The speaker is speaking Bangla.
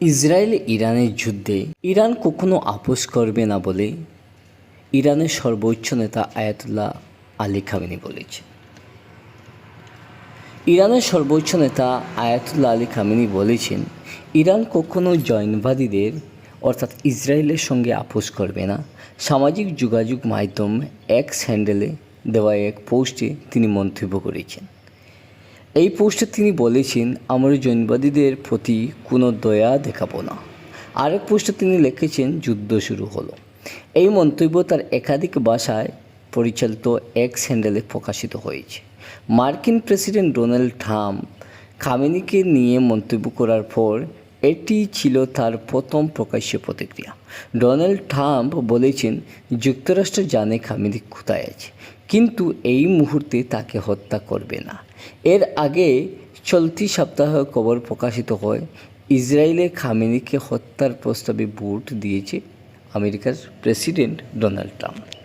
ইসরায়েল ইরানের যুদ্ধে ইরান কখনো আপোষ করবে না বলে ইরানের সর্বোচ্চ নেতা আয়াতুল্লাহ আলী খামেনি বলেছেন। ইরানের সর্বোচ্চ নেতা আয়াতুল্লাহ আলী খামেনি বলেছেন, ইরান কখনো জৈনবাদীদের, অর্থাৎ ইসরায়েলের সঙ্গে আপোষ করবে না। সামাজিক যোগাযোগ মাধ্যম এক্স হ্যান্ডেলে দেওয়া এক পোস্টে তিনি মন্তব্য করেছেন। এই পোস্টে তিনি বলেছেন, আমার জৈনবাদীদের প্রতি কোনো দয়া দেখাবো না। আরেক পোস্টে তিনি লিখেছেন, যুদ্ধ শুরু হলো। এই মন্তব্য তার একাধিক ভাষায় পরিচালিত এক্স হ্যান্ডেলে প্রকাশিত হয়েছে। মার্কিন প্রেসিডেন্ট ডোনাল্ড ট্রাম্প খামেনিকে নিয়ে মন্তব্য করার পর এটি ছিল তার প্রথম প্রকাশ্য প্রতিক্রিয়া। ডোনাল্ড ট্রাম্প বলেছেন, যুক্তরাষ্ট্র জানে খামেনি কোথায় আছে, কিন্তু এই মুহূর্তে তাকে হত্যা করবে না। এর আগে চলতি সপ্তাহে খবর প্রকাশিত হয়, ইসরায়েলে খামেনিকে হত্যার প্রস্তাবে ভোট দিয়েছে আমেরিকার প্রেসিডেন্ট ডোনাল্ড ট্রাম্প।